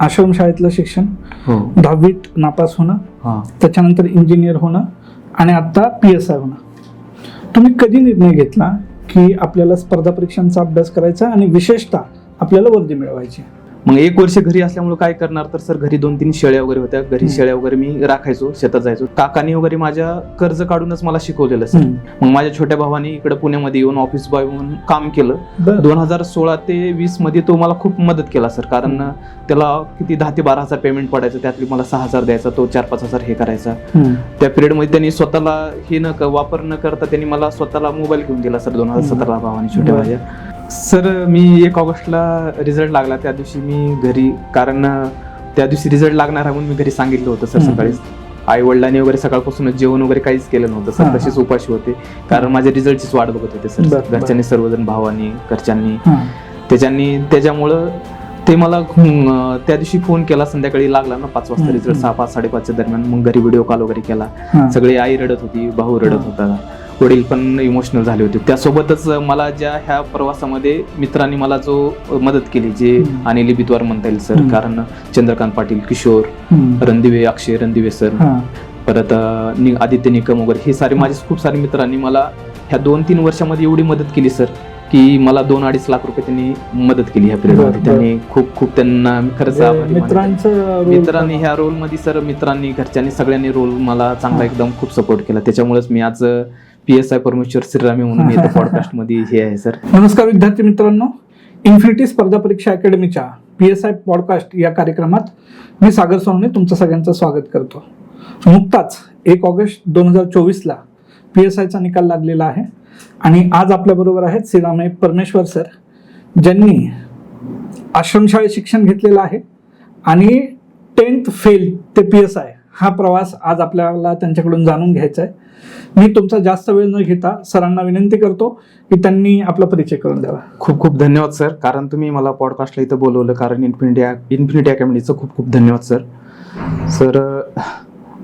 आश्रमशाळेतलं शिक्षण हो. दहावीत नापास होणं त्याच्यानंतर इंजिनियर होणं आणि आता पी एस आय होणं. तुम्ही कधी निर्णय घेतला की आपल्याला स्पर्धा परीक्षांचा अभ्यास करायचा आणि विशेषतः आपल्याला वर्दी मिळवायची? मग एक वर्ष घरी असल्यामुळे काय करणार तर सर घरी दोन तीन शेळ्या वगैरे होत्या घरी. शेळ्या वगैरे मी राखायचो शेतात जायचो काकानी वगैरे माझ्या कर्ज काढूनच मला शिकवलेलं सर मग माझ्या छोट्या भावाने इकडे पुण्यामध्ये येऊन ऑफिस बॉय म्हणून काम केलं. दोन हजार सोळा ते वीसमध्ये तो मला खूप मदत केला सर कारण त्याला किती दहा ते बारा हजार पेमेंट पडायचं त्यातली मला सहा हजार द्यायचा तो चार पाच हजार हे करायचा. त्या पिरियडमध्ये त्यांनी स्वतःला हे न वापर न करता त्यांनी मला स्वतःला मोबाईल घेऊन दिला सर दोन हजार. सतरा भावानी छोट्या बरं. सर मी एक ऑगस्टला रिझल्ट लागला त्या दिवशी मी घरी कारण त्या दिवशी रिझल्ट लागणार म्हणून मी घरी सांगितलं होतं सर. सकाळीच आई वडिलांनी वगैरे सकाळपासूनच जेवण वगैरे काहीच केलं नव्हतं सर. तसेच उपाशी होते कारण माझ्या रिझल्टचीच वाट बघत होते सर. घरच्यांनी सर्वजण भावानी घरच्यांनी. त्याच्यानी त्याच्यामुळं ते मला त्या दिवशी फोन केला संध्याकाळी लागला ना पाच वाजता रिझल्ट. सहा पाच साडेपाचच्या दरम्यान मग घरी व्हिडिओ कॉल वगैरे केला. सगळे आई रडत होती भाऊ रडत. होता वडील पण इमोशनल झाले होते त्यासोबतच मला ज्या ह्या प्रवासामध्ये मित्रांनी मला जो मदत केली जे हम्म. अनिल बिद्वार म्हणता येईल सर. कारण चंद्रकांत पाटील किशोर. रणदिवे अक्षय रणदिवे सर. परत नि- आदित्य निकम वगैरे हे सारे माझे खूप सारे मित्रांनी मला ह्या दोन तीन वर्षामध्ये एवढी मदत केली सर की मला दोन अडीच लाख रुपये त्यांनी मदत केली ह्या पिरियड बरं, मध्ये त्यांनी खूप खूप त्यांना खरंच मित्रांनी ह्या रोलमध्ये सर मित्रांनी घरच्यांनी सगळ्यांनी रोल मला चांगला. एकदम खूप सपोर्ट केला त्याच्यामुळेच मी आज पी एस आय परमेश्वर श्रीरामी म्हणून येतो पॉडकास्टमध्ये हे आहे सर नमस्कार विद्यार्थी मित्रांनो. इन्फिनिटी स्पर्धा परीक्षा अकॅडमीच्या पी एस आय पॉडकास्ट या कार्यक्रमात मी सागर सोनवणे तुमचं सगळ्यांचं स्वागत करतो. नुकताच एक ऑगस्ट दोन हजार चोवीसला पी एस आयचा निकाल लागलेला आहे. आणि आज आपल्याबरोबर आहेत श्रीरामे परमेश्वर सर ज्यांनी आश्रमशाळेत शिक्षण घेतलेलं आहे. आणि टेन्थ फेल ते पी एस आय हा प्रवास आज आपल्याला त्यांच्याकडून जाणून घ्यायचा आहे मी तुमचा जास्त वेळ न घेता सरांना विनंती करतो की त्यांनी आपला परिचय करून द्यावा. खूप खूप धन्यवाद सर. कारण तुम्ही मला पॉडकास्टला इथं बोलवलं कारण इन्फिनिटी इन्फिनिटी अकॅडमीचं खूप खूप धन्यवाद सर. सर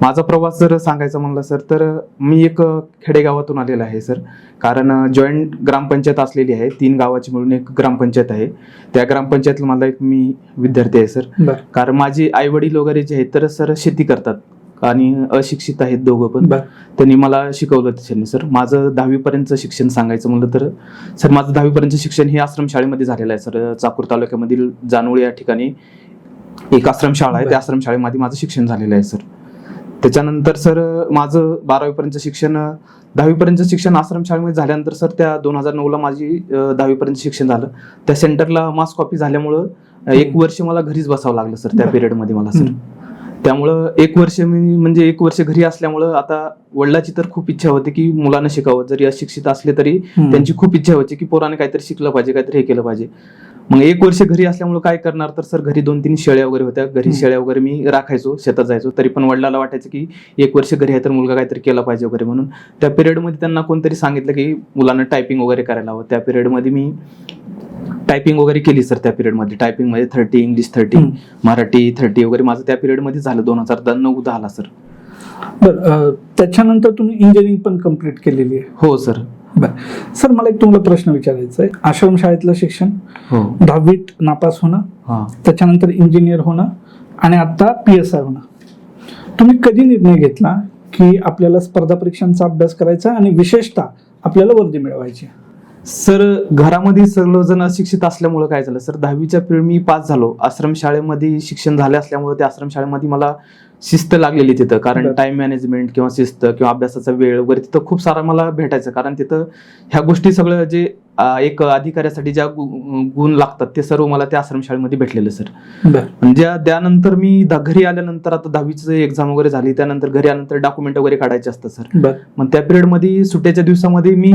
माझा प्रवास जर सांगायचा म्हणलं सर तर मी एक खेडेगावातून आलेला आहे सर. कारण जॉईंट ग्रामपंचायत असलेली आहे. तीन गावाची मिळून एक ग्रामपंचायत आहे. त्या ग्रामपंचायतला मला एक मी विद्यार्थी आहे सर. कारण माझे आई वडील वगैरे जे आहेत तर सर शेती करतात. आणि अशिक्षित आहेत दोघं पण. त्यांनी मला शिकवलं त्याच्यानी सर. माझं दहावीपर्यंतचं शिक्षण सांगायचं म्हणलं तर सर माझं दहावीपर्यंतचं शिक्षण हे आश्रमशाळेमध्ये झालेलं आहे सर. चाकूर तालुक्यामधील जानोळी या ठिकाणी एक आश्रमशाळा आहे. त्या आश्रमशाळेमध्ये माझं शिक्षण झालेलं आहे सर. त्याच्यानंतर सर माझं बारावीपर्यंतचं शिक्षण दहावीपर्यंतचं शिक्षण आश्रमशाळेमध्ये झाल्यानंतर सर त्या दोन हजार नऊला माझी दहावीपर्यंत शिक्षण झालं त्या सेंटरला मास कॉपी झाल्यामुळं एक. वर्ष मला घरीच बसावं लागलं सर त्या. पिरियडमध्ये मला सर. त्यामुळं एक वर्ष मी म्हणजे एक वर्ष घरी असल्यामुळं आता वडिलाची तर खूप इच्छा होती की मुलांना शिकावं जरी अशिक्षित असले तरी. त्यांची खूप इच्छा होती की पोराने काहीतरी शिकलं पाहिजे काहीतरी हे केलं पाहिजे मग एक वर्ष घरी असल्यामुळे काय करणार? तर सर घरी दोन तीन शेळ्या वगैरे होत्या. घरी. शेळ्या वगैरे मी राखायचो शेतात जायचो. तरी पण वडिलाला वाटायचं की एक वर्ष घरी आहे तर मुलगा काहीतरी केला पाहिजे वगैरे म्हणून. त्या पिरियडमध्ये त्यांना कोणतरी सांगितलं की मुलांना टायपिंग वगैरे करायला हवं. त्या पिरियडमध्ये मी टायपिंग वगैरे केली सर त्या पिरियडमध्ये. टायपिंगमध्ये thirty English thirty. Marathi thirty वगैरे माझं त्या पिरियडमध्ये झालं. दोन हजार नऊ दहाला सर. त्याच्यानंतर तुम्ही इंजिनिअरिंग पण कंप्लीट केलेली आहे. हो सर. बर. सर मला एक तुम्हाला प्रश्न विचारायचा आहे आश्रमशाळेतलं शिक्षण हो. दहावीत नापास होणं त्याच्यानंतर इंजिनियर होणं आणि आता पी एस आय होणं. तुम्ही कधी निर्णय घेतला की आपल्याला स्पर्धा परीक्षांचा अभ्यास करायचा आणि विशेषतः आपल्याला वर्दी मिळवायची? सर घरामध्ये सर्वजण अशिक्षित असल्यामुळे काय झालं? सर दहावीच्या पिरियड मी पास झालो. आश्रम शाळेमध्ये शिक्षण झाले असल्यामुळे त्या आश्रम शाळेमध्ये मला शिस्त लागलेली तिथं. कारण. टाइम मॅनेजमेंट किंवा शिस्त किंवा अभ्यासाचा वेळ वगैरे तिथं खूप सारा मला भेटायचं. कारण तिथं ह्या गोष्टी सगळं जे एक अधिकाऱ्यासाठी ज्या गुण लागतात ते सर्व मला त्या आश्रमशाळेमध्ये भेटलेलं सर. ज्या त्यानंतर मी घरी आल्यानंतर आता दहावीचं एक्झाम वगैरे झाली त्यानंतर घरी आल्यानंतर डॉक्युमेंट वगैरे काढायचे असतात सर. मग त्या पिरियडमध्ये सुट्ट्याच्या दिवसामध्ये मी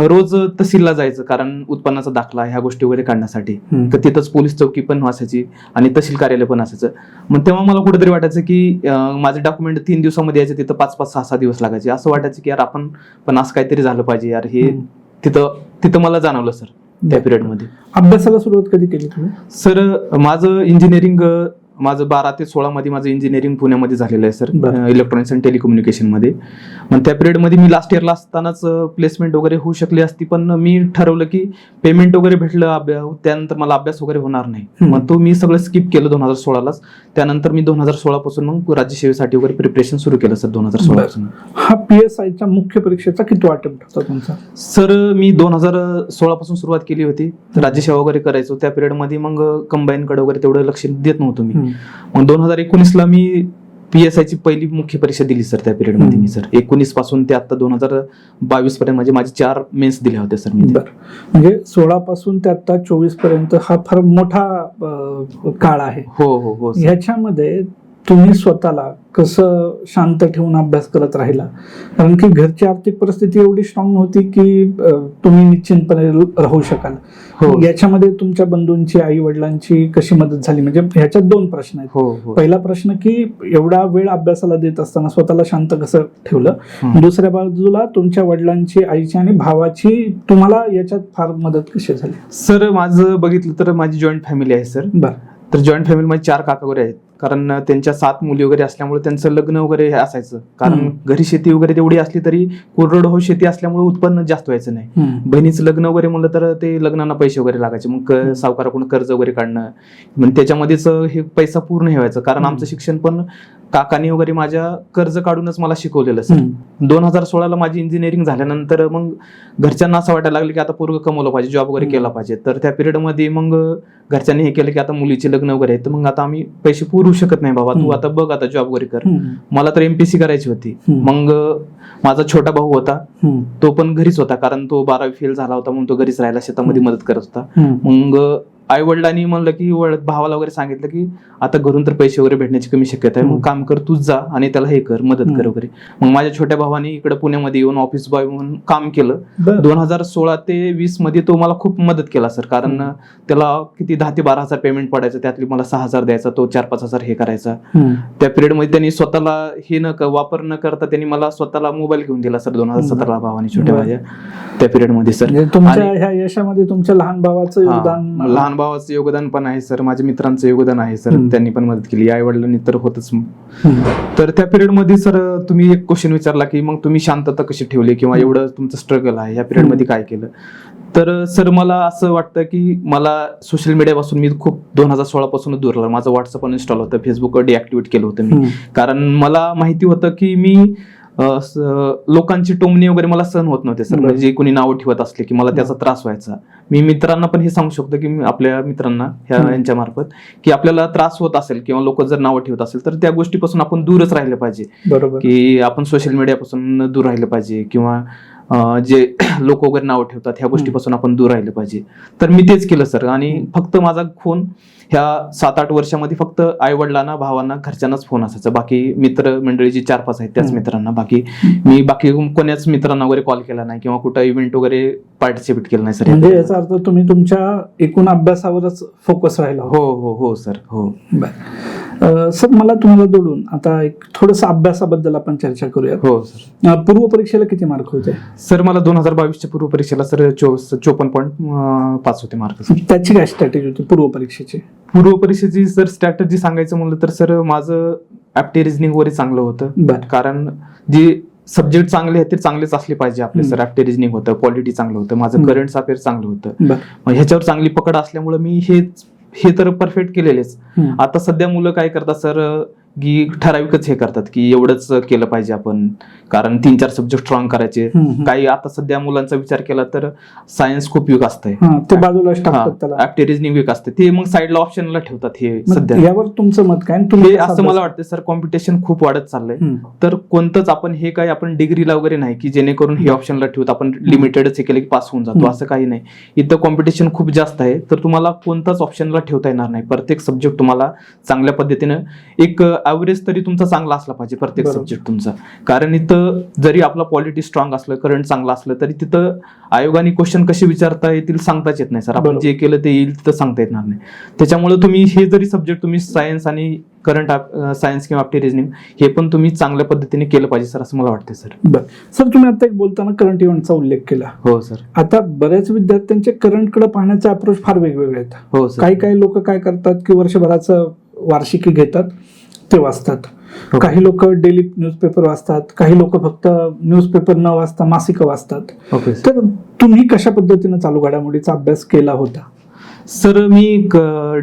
रोज तहसीलला जायचं कारण उत्पन्नाचा दाखला ह्या गोष्टी वगैरे काढण्यासाठी. तर तिथंच पोलीस चौकी पण असायची आणि तहसील कार्यालय पण असायचं मग तेव्हा मला कुठेतरी वाटायचं की माझे डॉक्युमेंट तीन दिवसामध्ये यायचे तिथं पाच पाच सहा सहा दिवस लागायचे असं वाटायचं की यार आपण पण असं काहीतरी झालं पाहिजे यार हे. तिथं तिथं मला जाणवलं सर त्या. पिरियडमध्ये अभ्यासाला सुरुवात कधी केली तुम्ही सर माझं इंजिनिअरिंग माझं बारा ते सोळा मध्ये माझं इंजिनिअरिंग पुण्यामध्ये झालेलं आहे सर. Electronics and टेलिकम्युनिकेशनमध्ये. मग त्या पिरियडमध्ये मी लास्ट इयरला असतानाच प्लेसमेंट वगैरे होऊ शकली असती पण मी ठरवलं की पेमेंट वगैरे भेटलं अभ्या- त्यानंतर मला अभ्यास वगैरे होणार नाही. मग तो मी सगळं स्किप केलं दोन हजार सोळालाच. त्यानंतर मी दोन हजार सोळा पासून मग राज्यसेवेसाठी वगैरे प्रिपरेशन सुरू केलं सर दोन हजार सोळा पासून हा पी एस आयच्या मुख्य परीक्षेचा किती अटेम्प्ट होता तुमचा? सर मी दोन हजार सोळा पासून सुरुवात केली होती. राज्यसेवा वगैरे करायचो. त्या पिरियडमध्ये मग कंबाईन कडे वगैरे तेवढं लक्ष देत नव्हतो मी. मग दोन हजार एकोणीस ला मी पी एस ची पहिली मुख्य परीक्षा दिली सर त्या पिरियडमध्ये. मी सर एकोणीसपासून ते आता दोन हजार बावीस पर्यंत म्हणजे माझे चार मेन्स दिल्या होत्या सर मी म्हणजे सोळा पासून ते आता चोवीसपर्यंत हा फार मोठा काळ आहे हो हो हो. ह्याच्यामध्ये तुम्ही स्वतःला कसं शांत ठेवून अभ्यास करत राहिला? कारण की घरची आर्थिक परिस्थिती एवढी स्ट्रॉंग नव्हती की तुम्ही निश्चिंतपणे राहू शकाल. हो. याच्यामध्ये तुमच्या बंधूंची आई वडिलांची कशी मदत झाली? म्हणजे ह्याच्यात दोन प्रश्न आहेत. हो हो. पहिला प्रश्न की एवढा वेळ अभ्यासाला देत असताना स्वतःला शांत कसं ठेवलं. दुसऱ्या बाजूला तुमच्या वडिलांची आईची आणि भावाची तुम्हाला याच्यात फार मदत कशी झाली? सर माझं बघितलं तर माझी जॉईंट फॅमिली आहे सर. बर. तर जॉईंट फॅमिलीमध्ये चार काका वगैरे आहेत. कारण त्यांच्या सात मुली वगैरे असल्यामुळे त्यांचं लग्न वगैरे हे असायचं कारण. घरी शेती वगैरे तेवढी असली तरी कोरडवाहू शेती असल्यामुळे उत्पन्न जास्त व्हायचं नाही. बहिणीचं लग्न वगैरे म्हणलं तर ते लग्नांना पैसे वगैरे लागायचे मग सावकाराकडून कर्ज वगैरे काढणं मग त्याच्यामध्येच हे पैसा पूर्ण हे व्हायचं कारण. आमचं शिक्षण पण काकानी वगैरे माझ्या कर्ज काढूनच मला शिकवलेलं सर. दोन हजार सोळाला माझी इंजिनिअरिंग झाल्यानंतर मग घरच्यांना असं वाटायला लागलं की आता पूर्व कमवलं पाहिजे जॉब वगैरे. केला पाहिजे तर त्या पिरियडमध्ये मग घरच्यांनी हे केलं की आता मुलीचे लग्न वगैरे तर मग आता आम्ही पैसे पुरू शकत नाही बाबा तू. आता बघ आता जॉब वगैरे कर. मला तर एमपीसी करायची होती. मग माझा छोटा भाऊ होता. तो पण घरीच होता कारण तो बारावी फेल झाला होता म्हणून तो घरीच राहिला शेतामध्ये मदत करत होता. मग आई वडिलांनी म्हणलं की भावाला वगैरे सांगितलं की आता घरून तर पैसे वगैरे भेटण्याची कमी शक्यता आहे मग. काम कर तूच जा आणि त्याला हे कर मदत कर. वगैरे मग माझ्या छोट्या भावाने इकडे पुण्यामध्ये येऊन ऑफिस बॉय म्हणून काम केलं. दोन हजार सोळा ते वीसमध्ये तो मला खूप मदत केला सर कारण. त्याला किती दहा ते बारा हजार पेमेंट पडायचं त्यातली मला सहा हजार द्यायचा तो चार पाच हजार हे करायचा. त्या पिरियडमध्ये त्यांनी स्वतःला हे न वापर न करता त्यांनी मला स्वतःला मोबाईल घेऊन दिला सर दोन हजार. सतरा भावानी छोट्या. माझ्या त्या पिरियडमध्ये सर म्हणजे तुमच्या ह्या यशामध्ये तुमच्या लहान भावाचं योगदान लहान भावाचं योगदान पण आहे सर. माझ्या मित्रांचं योगदान आहे सर. त्यांनी पण मदत केली. आई वडिलांनी तर होतच. तर त्या पिरियडमध्ये सर तुम्ही एक क्वेश्चन विचारला की मग तुम्ही शांतता कशी ठेवली किंवा. एवढं तुमचं स्ट्रगल आहे? या पिरियडमध्ये काय केलं? तर सर मला असं वाटतं की मला सोशल मीडियापासून मी खूप दोन हजार सोळा पासून दूर राहिलो. माझं व्हॉट्सअप इन्स्टॉल होतं. फेसबुक डिॲक्टिव्हेट केलं होतं मी. कारण मला माहिती होतं की मी लोकांची टोमणी वगैरे मला सहन होत नव्हते सर. म्हणजे कोणी नावं ठेवत असले की मला त्याचा त्रास व्हायचा. मी मित्रांना पण हे सांगू शकतो की आपल्या मित्रांना ह्या. यांच्या मार्फत की आपल्याला त्रास होत असेल किंवा लोक जर नावं ठेवत असेल तर त्या गोष्टीपासून आपण दूरच राहिलं पाहिजे. की आपण सोशल मीडियापासून दूर राहिलं पाहिजे किंवा जे लोक वगैरे नावं ठेवतात ह्या गोष्टीपासून आपण दूर राहिलं पाहिजे. तर मी तेच केलं सर. आणि फक्त माझा फोन ह्या सात आठ वर्षामध्ये फक्त आई वडिलांना भावांना घरच्यांनाच फोन असायचा. बाकी मित्र मंडळी जी चार पाच आहेत त्याच. मित्रांना. बाकी मी बाकी कोण्याच मित्रांना वगैरे कॉल केला नाही किंवा कुठं इव्हेंट वगैरे पार्टिसिपेट केलं नाही सर म्हणजे याचा अर्थ तुम्ही तुमच्या एकूण अभ्यासावरच फोकस राहिला. हो हो हो सर. हो. सर मला तुम्हाला जोडून आता एक थोडस अभ्यासाबद्दल आपण चर्चा करूया हो सर. पूर्व परीक्षेला किती मार्क होते? सर मला दोन हजार बावीसच्या पूर्व परीक्षेला सर चोपन्न पॉईंट पाच होते मार्क सर. त्याची काय स्ट्रॅटेजी होती पूर्व परीक्षेची? पूर्व परीक्षेची जर स्ट्रॅटजी सांगायचं म्हणलं तर सर माझं ऍप्टी रिजनिंग वगैरे चांगलं होतं. कारण जे सब्जेक्ट चांगले आहेत ते चांगलेच असले पाहिजे आपले. सर. ऍप्टी रिजनिंग होतं पॉलिटी चांगलं होतं माझं. करंट अफेअर चांगलं होतं. ह्याच्यावर चांगली पकड असल्यामुळे मी हे हे तर परफेक्ट केलेलेच. आता सध्या मुलं काय करतात सर की ठराविकच हे करतात की एवढंच केलं पाहिजे आपण. कारण तीन चार सब्जेक्ट स्ट्रॉंग करायचे. काही आता सध्या मुलांचा विचार केला तर सायन्स खूप वीक असतंय. ते ऍप्टी रिजनिंग वीक असते ते मग साईडला ऑप्शनला ठेवतात हे सध्या. यावर तुमचं मत काय? तुम्ही असं मला वाटतं सर कॉम्पिटिशन खूप वाढत चाललंय. तर कोणतंच आपण हे काही आपण डिग्रीला वगैरे नाही की जेणेकरून हे ऑप्शनला ठेवत आपण लिमिटेडच हे केलं की पास होऊन जातो. असं काही नाही. इथं कॉम्पिटिशन खूप जास्त आहे. तर तुम्हाला कोणताच ऑप्शनला ठेवता येणार नाही. प्रत्येक सब्जेक्ट तुम्हाला चांगल्या पद्धतीनं एक ऍव्हरेज तरी तुमचा चांगला असला पाहिजे प्रत्येक. सब्जेक्ट तुमचा. कारण इथं जरी आपला क्वालिटी स्ट्रॉंग असलं करंट चांगलं असलं तरी तिथं आयोगाने क्वेश्चन कसे विचारता येतील सांगताच येत नाही सर. आपण. जे केलं ते येईल तिथं सांगता येणार नाही. त्याच्यामुळे तुम्ही हे जरी सब्जेक्ट तुम्ही सायन्स आणि करंट सायन्स किंवा आपली रिजनिंग हे पण तुम्ही चांगल्या पद्धतीने केलं पाहिजे सर असं मला वाटतं सर. बर. सर तुम्ही आता एक बोलताना करंट इव्हेंटचा उल्लेख केला. हो सर. आता बऱ्याच विद्यार्थ्यांचे करंटकडे पाहण्याचे अप्रोच फार वेगवेगळे आहेत. हो सर. काही काही लोक काय करतात की वर्षभराचं वार्षिकी घेतात. ते वाचतात. हो. काही लोक डेली न्यूजपेपर वाचतात काही लोक फक्त न्यूजपेपर न वाचता मासिकं वाचतात. तर तुम्ही कशा पद्धतीनं चालू घडामोडीचा अभ्यास केला होता? सर मी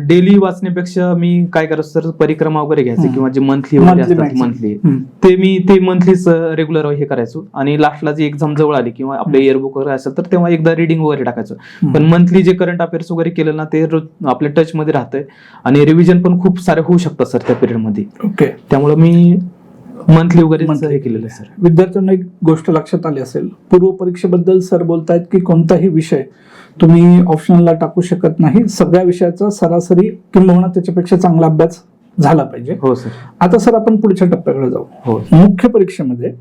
डेली वाचण्यापेक्षा मी काय करायचो सर परिक्रमा वगैरे घ्यायचे. किंवा जे मंथली वगैरे असतात. मंथली. ते मी ते मंथलीच रेग्युलर हे करायचो. आणि लास्टला जी एक्झाम जवळ आली किंवा आपले इयरबुक वगैरे असेल तर तेव्हा एकदा रिडिंग वगैरे टाकायचो. पण मंथली जे करंट अफेअर्स वगैरे केलं ना ते आपल्या टच मध्ये राहतंय. आणि रिव्हिजन पण खूप सारे होऊ शकतात सर त्या पिरियडमध्ये. ओके त्यामुळे मी मंथली वगैरे. हे केलेलं आहे. सर विद्यार्थ्यांना एक गोष्ट लक्षात आली असेल पूर्व परीक्षेबद्दल सर बोलतायत की कोणताही विषय तुम्ही ऑप्शनला टाकू शकत नाही. सगळ्या विषयाचा सरासरी किंबहुना त्याच्यापेक्षा चांगला अभ्यास झाला पाहिजे. हो सर. आता सर आपण पुढच्या टप्प्याकडे जाऊ. हो. मुख्य परीक्षेमध्ये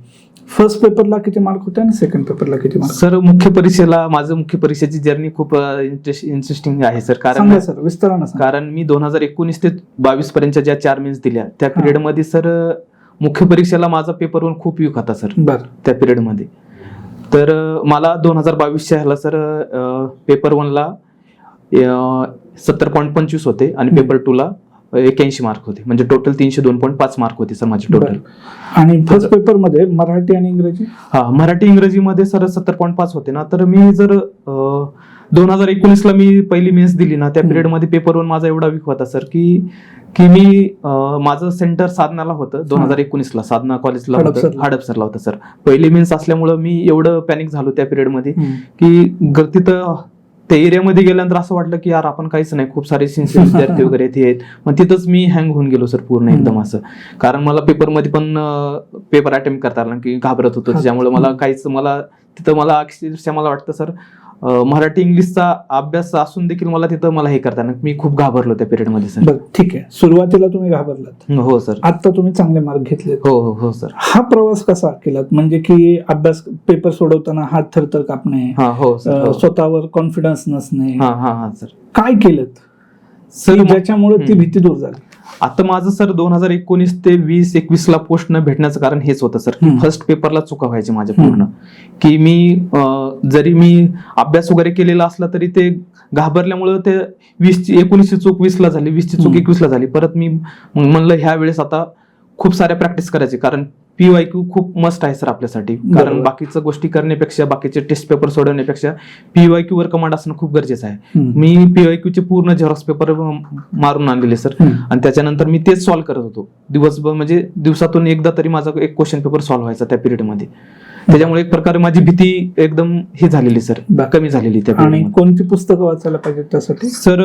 फर्स्ट पेपरला किती मार्क होते आणि सेकंड पेपरला किती मार्क सर मुख्य परीक्षेला माझं मुख्य परीक्षेची जर्नी खूप इंटरेस्टिंग आहे सर. कारण सर विस्तारानं कारण मी दोन हजार एकोणीस ते बावीस पर्यंतच्या ज्या चार मेन्स दिल्या त्या हा. पिरियडमध्ये सर मुख्य परीक्षेला माझा पेपर वन खूप वीक होता सर त्या पिरियडमध्ये. तर मला दोन हजार बावीसच्या ह्याला सर पेपर वनला सत्तर पॉईंट पंचवीस होते आणि. पेपर टू ला एक्याऐंशी मार्क होते. म्हणजे टोटल तीनशे दोन पॉईंट पाच मार्क होते सर माझे टोटल आणि फर्स्ट पेपरमध्ये मराठी आणि इंग्रजी? हा मराठी इंग्रजीमध्ये सर सत्तर पॉईंट पाच होते ना. तर मी जर दोन हजार एकोणीसला मी पहिली मेन्स दिली ना त्या हम्म. पिरियडमध्ये पेपर वन माझा एवढा वीक होता सर की की मी माझं सेंटर साधनाला होतं दोन हजार एकोणीसला साधना कॉलेजला होतं हडपसरला. होतं सर पहिली मेन्स असल्यामुळं मी एवढं पॅनिक झालो त्या पिरियडमध्ये हम्म. की तिथं त्या एरियामध्ये गेल्यानंतर असं वाटलं की यार आपण काहीच नाही खूप सारे सिन्सिअर विद्यार्थी वगैरे इथे आहेत मग तिथंच मी हँग होऊन गेलो सर पूर्ण. एकदम असं कारण मला पेपरमध्ये पण पेपर अटेम्प्ट करता आला की घाबरत होतो. त्याच्यामुळे मला. काहीच मला तिथं मला अक्षरशः मला वाटतं सर मराठी इंग्लिशचा अभ्यास असून देखील मला तिथं मला हे करताना मी खूप घाबरलो त्या पिरियडमध्ये सर बर ठीक आहे. सुरुवातीला तुम्ही घाबरलात. हो सर आता तुम्ही चांगले मार्क घेतले हो हो हो सर हा प्रवास कसा केलात? म्हणजे की अभ्यास पेपर सोडवताना हात थरथर कापणे हा हो सर अं, हो. स्वतःवर कॉन्फिडन्स नसणे. हा हा हा सर काय केलं सर मग- ज्याच्यामुळे ती हम्म. भीती दूर झाली? आता माझं सर दोन हजार एकोणीस ते वीस एकवीस ला पोस्ट न भेटण्याचं कारण हेच होतं सर की. फर्स्ट पेपरला चुका व्हायची माझ्या. पूर्ण की मी जरी मी अभ्यास वगैरे केलेला असला तरी ते घाबरल्यामुळं ते वीसची एकोणीसची चूक वीसला झाली वीसची चूक हम्म. एकवीसला झाली परत मी म्हणलं ह्या वेळेस आता खूप साऱ्या प्रॅक्टिस करायची कारण पीवाय क्यू खूप मस्ट आहे सर आपल्यासाठी कारण. बाकीच्या गोष्टी करण्यापेक्षा बाकीचे टेस्ट पेपर सोडवण्यापेक्षा पीवाय क्यू वर कमांड असणं खूप गरजेचं आहे. मी पीवाय क्यू चे पूर्ण झेरॉक्स पेपर मारून आणलेले सर. आणि त्याच्यानंतर मी तेच सॉल्व्ह करत होतो दिवसभर म्हणजे दिवसातून एकदा तरी माझा एक क्वेश्चन पेपर सॉल्व्ह व्हायचा त्या पिरियडमध्ये त्याच्यामुळे एक प्रकारे माझी भीती एकदम हे झालेली सर. कमी झालेली त्या आणि. कोणती पुस्तकं वाचायला पाहिजे त्यासाठी सर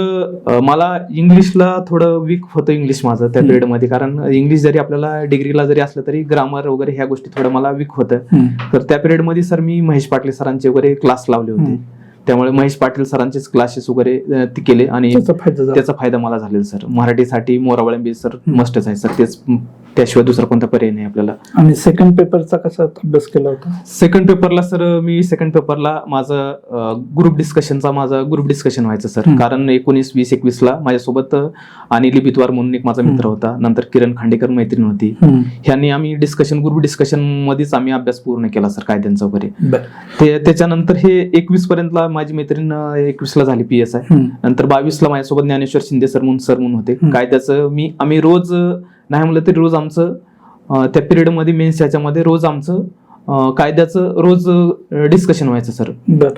मला इंग्लिशला थोडं वीक होतं इंग्लिश माझं त्या हम्म. पिरियडमध्ये कारण इंग्लिश जरी आपल्याला डिग्रीला जरी असलं तरी ग्रामर वगैरे ह्या गोष्टी थोडं मला वीक होतं. तर त्या पिरियडमध्ये सर मी महेश पाटील सरांचे वगैरे क्लास लावले होते. त्यामुळे महेश पाटील सरांचेच क्लासेस वगैरे ते केले आणि त्याचा फायदा झाला. त्याचा फायदा मला झालेला सर. मराठीसाठी मोरावळंबी सर. मस्टच आहे सर. तेच त्याशिवाय दुसरा कोणता पर्याय नाही आपल्याला. आणि सेकंड पेपरचा कसा अभ्यास केला होता? सेकंड पेपरला सर मी सेकंड पेपरला माझं ग्रुप डिस्कशनचा माझा ग्रुप डिस्कशन व्हायचं सर. कारण एकोणीस वीस एकवीस ला माझ्यासोबत अ, अनिल बितवार म्हणून एक माझा मित्र. होता. नंतर किरण खांडेकर मैत्रीण होती. ह्यांनी आम्ही डिस्कशन ग्रुप डिस्कशन मध्येच आम्ही अभ्यास पूर्ण केला सर कायद्यांचा वगैरे. त्याच्यानंतर हे एकवीस पर्यंतला माझी मैत्रीण एकवीस ला झाली पी एस आय. नंतर बावीसला माझ्यासोबत ज्ञानेश्वर शिंदे सर म्हणून सर म्हणून होते. हम्म. कायद्याचं मी आम्ही रोज नाही म्हणलं तरी रोज आमचं त्या पिरियडमध्ये मेन्स ह्याच्यामध्ये रोज आमचं कायद्याचं रोज डिस्कशन व्हायचं सर बर.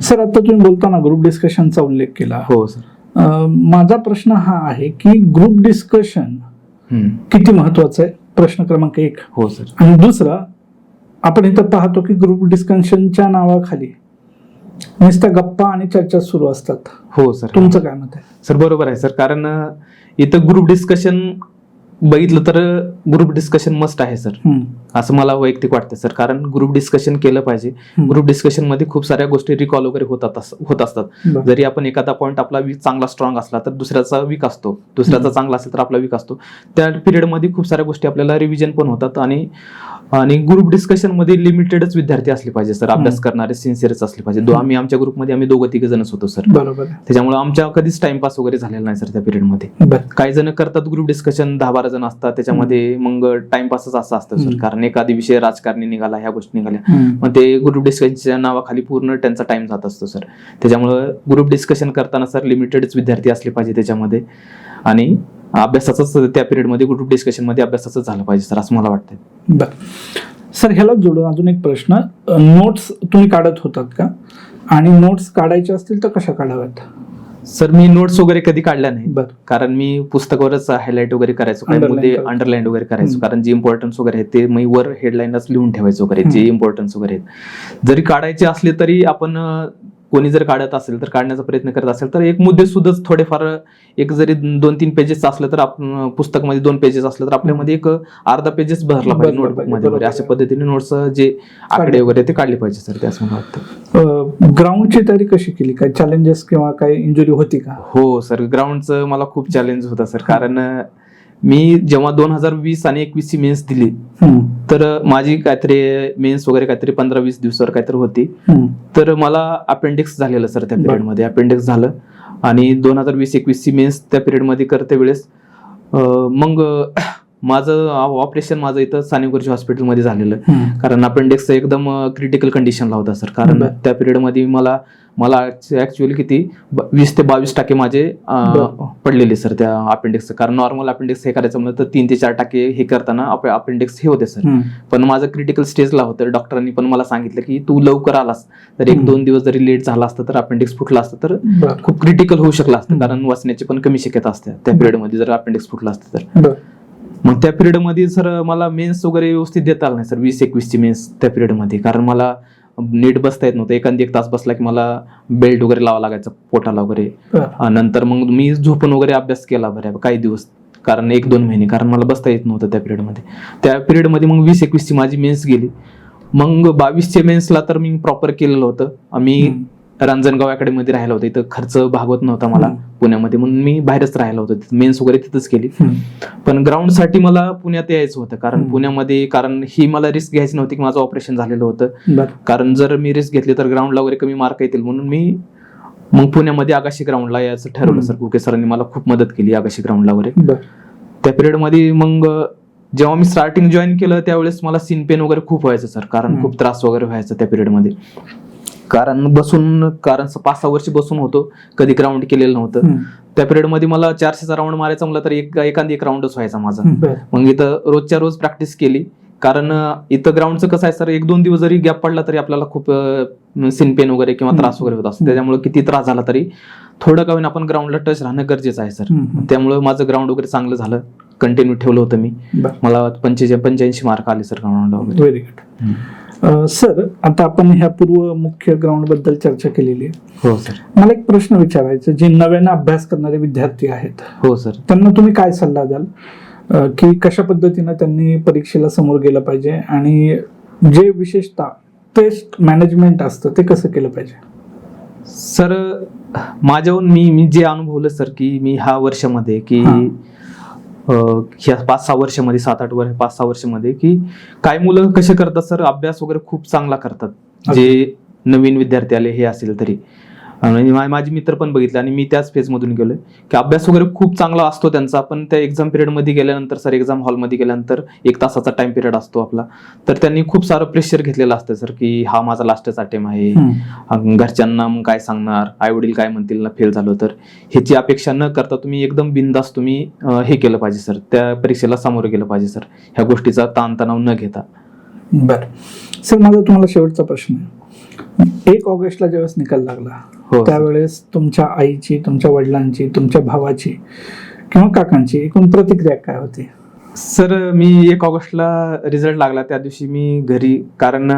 सर आता तुम्ही बोलताना ग्रुप डिस्कशनचा उल्लेख केला. हो सर माझा प्रश्न हा आहे की ग्रुप डिस्कशन. किती महत्वाचं आहे? प्रश्न क्रमांक एक. हो सर आणि दुसरा आपण इथं पाहतो की ग्रुप डिस्कशनच्या नावाखाली नुसत्या गप्पा आणि चर्चा सुरू असतात. हो सर. तुमचं काय मत आहे? सर बरोबर आहे सर. कारण इथं ग्रुप डिस्कशन बघितलं तर ग्रुप डिस्कशन मस्ट आहे सर. असं मला वैयक्तिक वाटतं सर कारण ग्रुप डिस्कशन केलं पाहिजे. ग्रुप डिस्कशनमध्ये खूप साऱ्या गोष्टी रिकॉल वगैरे होत असतात. जरी आपण एखादा पॉईंट आपला वीक चांगला स्ट्रॉंग असला तर दुसऱ्याचा वीक असतो. दुसऱ्याचा. चांगला असेल तर आपला वीक असतो. त्या पिरियडमध्ये खूप साऱ्या गोष्टी आपल्याला रिव्हिजन पण होतात आणि आणि ग्रुप डिस्कशनमध्ये लिमिटेडच विद्यार्थी असले पाहिजे सर अभ्यास. करणारे सिन्सिअरच असले पाहिजे. दो- आम्ही आमच्या ग्रुपमध्ये आम्ही दोघं तिघ जणच होतो सर बरोबर. त्याच्यामुळे आमच्या कधीच टाइमपास वगैरे झालेला नाही सर त्या पिरियडमध्ये. बरं. काही जण करतात ग्रुप डिस्कशन दहा बारा जण असतात. त्याच्यामध्ये मग टाइमपासच असं असतं सर. कारण एखादी विषय राजकारणी निघाला ह्या गोष्टी निघाल्या. मग ते ग्रुप डिस्कशनच्या नावाखाली पूर्ण त्यांचा टाइम जात असतो सर. त्याच्यामुळं ग्रुप डिस्कशन करताना सर लिमिटेडच विद्यार्थी असले पाहिजे त्याच्यामध्ये. आणि अभ्यासाचंच त्या पिरियडमध्ये ग्रुप डिस्कशनमध्ये अभ्यासाचं झालं पाहिजे सर असं मला वाटतं बर. सर ह्याला जोडून अजून एक प्रश्न. नोट्स तुम्ही काढत होतात का? आणि नोट्स काढायचे असतील तर कशा काढाव्यात? सर मी नोट्स वगैरे कधी काढल्या नाही. कारण मी पुस्तकावरच हायलाईट वगैरे करायचो. काही मुद्दे. अंडरलाईन वगैरे करायचो. कारण जे इम्पॉर्टन्स वगैरे आहेत ते मी वर हेडलाईनच लिहून ठेवायचो वगैरे जे. इम्पॉर्टन्स वगैरे आहेत. जरी काढायचे असले तरी आपण कोणी जर काढत असेल तर काढण्याचा प्रयत्न करत असेल तर एक मुद्दे सुद्धच थोडेफार एक जरी दोन तीन पेजेस असलं तर आपण पुस्तकमध्ये दोन पेजेस असलं तर आपल्यामध्ये एक अर्धा पेजेस भरला पाहिजे पाहिजे, नोटबुकमध्ये बरोबर वगैरे अशा. पद्धतीने नोट्स जे आकडे वगैरे ते काढले पाहिजे सर ते असं मला वाटतं. ग्राउंडची तयारी कशी केली? काय चॅलेंजेस किंवा काही इंजुरी होती का? हो सर ग्राउंडचं मला खूप चॅलेंज होता सर कारण मी जेव्हा दोन हजार वीस आणि एकवीस ची मेन्स दिली तर माझी काहीतरी मेन्स वगैरे काहीतरी पंधरा वीस दिवसावर काहीतरी होती. तर मला अपेंडिक्स झालेलं सर त्या बरं. पिरियडमध्ये अपेंडिक्स झालं. आणि दोन हजार वीस एकवीस ची मेन्स त्या पिरियडमध्ये करते वेळेस मग माझं ऑपरेशन माझं इथं सानेगुरुजी हॉस्पिटलमध्ये झालेलं. कारण अपेंडिक्स एकदम क्रिटिकल कंडिशनला होता सर कारण. त्या पिरियडमध्ये मला मला ऍक्च्युअली किती वीस ते बावीस टक्के माझे. पडलेले सर त्या अपेंडिक्स कारण नॉर्मल अपेंडिक्स हे करायचं म्हणलं तर तीन ते चार टक्के हे करताना अपेंडिक्स हे होते सर पण माझं क्रिटिकल स्टेजला होतं डॉक्टरांनी पण मला सांगितलं की तू लवकर आलास तर एक. दोन दिवस जरी लेट झाला असतं तर अपेंडिक्स फुटला असतं तर खूप क्रिटिकल होऊ शकलं असतं. कारण वाचण्याची पण कमी शक्यता असते त्या. पिरियडमध्ये जर अपेंडिक्स फुटलं असतं तर मग त्या पिरियडमध्ये सर मला मेन्स वगैरे व्यवस्थित देता आलं नाही सर वीस एकवीसची मेन्स त्या पिरियडमध्ये. कारण मला नीट बसता येत नव्हतं. एखादी एक तास बसला की मला बेल्ट वगैरे लावा लागायचं पोटाला वगैरे. नंतर मग मी झोपून वगैरे अभ्यास केला बऱ्या काही दिवस. कारण एक दोन महिने कारण मला बसता येत नव्हतं त्या पिरियडमध्ये. त्या पिरियडमध्ये मग वीस एकवीसची माझी मेन्स गेली. मग बावीसच्या मेन्सला तर मी प्रॉपर केलेलं होतं. आम्ही. रांजणगाव अकॅडमीमध्ये राहिलो होतो. इथं खर्च भागवत नव्हता मला. पुण्यामध्ये. म्हणून मी बाहेरच राहिलो होतो. मेन्स वगैरे तिथंच केली. पण ग्राउंडसाठी मला पुण्यात यायचं होतं. कारण. पुण्यामध्ये कारण ही मला रिस्क घ्यायची नव्हती की माझं ऑपरेशन झालेलं होतं. कारण जर मी रिस्क घेतली तर ग्राउंडला वगैरे कमी मार्क येतील. म्हणून मी मग पुण्यामध्ये आगाशी ग्राउंडला यायचं ठरवलं. सर. कुके सरांनी मला खूप मदत केली आगाशी ग्राउंडला वगैरे. त्या पिरियडमध्ये मग जेव्हा मी स्टार्टिंग जॉईन केलं त्यावेळेस मला सीन पेन वगैरे खूप व्हायचं सर. कारण. खूप त्रास वगैरे व्हायचा त्या पिरियडमध्ये कारण बसून कारण पाच सहा वर्ष बसून होतो. कधी ग्राउंड केलेलं नव्हतं. त्या पिरियडमध्ये मला चारशेचा राऊंड मारायचा म्हणलं तर एक एखादी एक राऊंडच व्हायचा माझा. मग इथं रोजच्या रोज प्रॅक्टिस केली. कारण इथं ग्राउंडचं कसं आहे सर एक दोन दिवस जरी गॅप पडला तरी आपल्याला खूप सिन पेन वगैरे किंवा त्रास. वगैरे होत असतो. त्याच्यामुळे किती त्रास झाला तरी थोडं का होईना आपण ग्राउंडला टच राहणं गरजेचं आहे सर त्यामुळे माझं ग्राउंड वगैरे चांगलं झालं. कंटिन्यू ठेवलं होतं मी. मला पंचे पंच्याऐंशी मार्क आले सर ग्राउंडला वगैरे. व्हेरी गुड सर आता आपण ह्या पूर्व मुख्य ग्राउंडबद्दल चर्चा केलेली आहे. हो सर. मला एक प्रश्न विचारायचा जे नव्यानं अभ्यास करणारे विद्यार्थी आहेत. हो सर. त्यांना तुम्ही काय सल्ला द्याल? की कशा पद्धतीनं त्यांनी परीक्षेला समोर गेलं पाहिजे आणि जे विशेषतः टेस्ट मॅनेजमेंट असतं ते कसं केलं पाहिजे? सर माझ्याहून मी मी जे अनुभवलं सर की मी ह्या वर्षामध्ये की ह्या पाच सहा वर्षामध्ये सात आठ वर्ष पाच सहा वर्षामध्ये की काही मुलं कसे करतात सर? अभ्यास वगैरे खूप चांगला करतात. जे नवीन विद्यार्थी आले हे असेल तरी. आणि माझे मित्र पण बघितले आणि मी त्याच फेजमधून गेलोय. की अभ्यास वगैरे खूप चांगला असतो त्यांचा पण त्या एक्झाम पिरियडमध्ये गेल्यानंतर सर एक्झाम हॉलमध्ये गेल्यानंतर एक तासाचा टाइम पिरियड असतो आपला. तर त्यांनी खूप सारं प्रेशर घेतलेलं असतं सर की हा माझा लास्टच अटेम आहे. घरच्यांना मग काय सांगणार? आई वडील काय म्हणतील? ना फेल झालो तर. ह्याची अपेक्षा न करता तुम्ही एकदम बिंदास तुम्ही हे केलं पाहिजे सर त्या परीक्षेला सामोरं गेलं पाहिजे सर ह्या गोष्टीचा ताणतणाव न घेता. बर. सर माझा तुम्हाला शेवटचा प्रश्न आहे. एक ऑगस्टला ज्यावेळेस निकाल लागला हो. त्यावेळेस तुमच्या आईची तुमच्या वडिलांची तुमच्या भावाची किंवा काकांची एकूण प्रतिक्रिया काय होती सर मी एक ऑगस्टला रिझल्ट लागला त्या दिवशी मी घरी कारण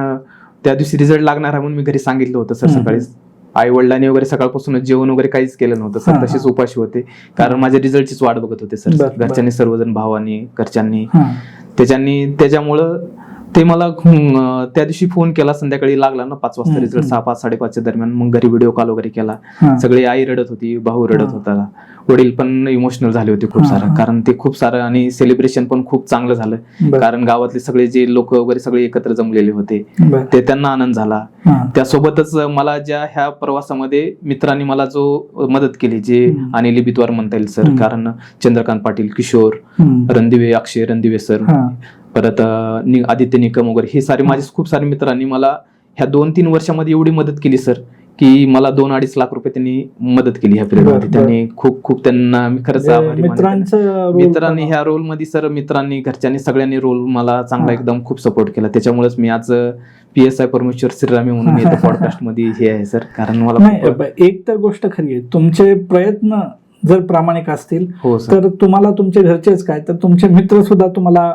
त्या दिवशी रिझल्ट लागणार आहे म्हणून मी घरी सांगितलं होतं सर. सकाळीच आई वडिलांनी वगैरे सकाळपासून जेवण वगैरे काहीच केलं नव्हतं सर. तसेच उपाशी होते कारण माझ्या रिझल्टचीच वाट बघत होते सर. घरच्यांनी सर्वजण भावानी घरच्यांनी त्याच्यानी त्याच्यामुळं ते मला त्या दिवशी फोन केला संध्याकाळी लागला ना पाच वाजता रिझल्ट. सहा पाच साडेपाचच्या दरम्यान. मग घरी व्हिडिओ कॉल वगैरे केला. सगळी आई रडत होती भाऊ रडत. होता. वडील पण इमोशनल झाले होते खूप सारं. कारण ते खूप सारं आणि सेलिब्रेशन पण खूप चांगलं झालं. कारण गावातले सगळे जे लोक वगैरे सगळे एकत्र जमलेले होते ते त्यांना आनंद झाला. त्यासोबतच मला ज्या ह्या प्रवासामध्ये मित्रांनी मला जो मदत केली जे. आणि लिबितवार म्हणता येईल सर. कारण चंद्रकांत पाटील किशोर रणदिवे अक्षय रणदिवे सर. परत नि- आदित्य निकम वगैरे हे सारे माझे खूप सारे मित्रांनी मला ह्या दोन तीन वर्षामध्ये एवढी मदत केली सर की मला दोन अडीच लाख रुपये त्यांनी मदत केली ह्या पिरियड बरं, मध्ये. बरं. त्यांनी खूप खूप त्यांना मी खरंच म्हणजे आभारी मित्रांनी ह्या रोलमध्ये सर मित्रांनी घरच्यांनी सगळ्यांनी रोल मला चांगला. एकदम खूप सपोर्ट केला. त्याच्यामुळेच मी आज पी एस आय परमेश्वर श्रीरामी म्हणून मी पॉडकास्ट मध्ये हे आहे सर. कारण मला एक तर गोष्ट खरी आहे. तुमचे प्रयत्न जर प्रामाणिक असतील हो सर. तर तुम्हाला तुमचे घरचेच काय? तर तुमचे मित्र सुद्धा तुम्हाला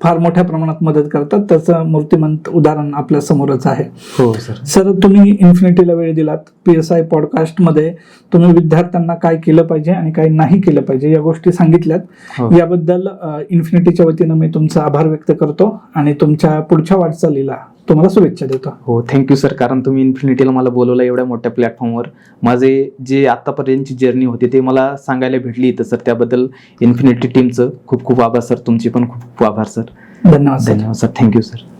फार मोठ्या प्रमाणात मदत करतात. त्याचं मूर्तिमंत उदाहरण आपल्या समोरच आहे. हो सर. सर तुम्ही इन्फिनिटीला वेळ दिलात. पी एस आय पॉडकास्टमध्ये तुम्ही विद्यार्थ्यांना काय केलं पाहिजे आणि काय नाही केलं पाहिजे या गोष्टी सांगितल्यात. हो. याबद्दल इन्फिनिटीच्या वतीनं मी तुमचा आभार व्यक्त करतो आणि तुमच्या पुढच्या वाटचालीला तुम्हाला शुभेच्छा देतो. हो थँक्यू सर कारण तुम्ही इन्फिनिटीला मला बोलवलं एवढ्या मोठ्या प्लॅटफॉर्मवर माझे जे आतापर्यंतची जर्नी होती ते मला सांगायला भेटली इथं सर त्याबद्दल इन्फिनिटी टीमचं खूप खूप आभार सर तुमचे पण खूप खूप आभार सर धन्यवाद धन्यवाद सर. Thank you sir.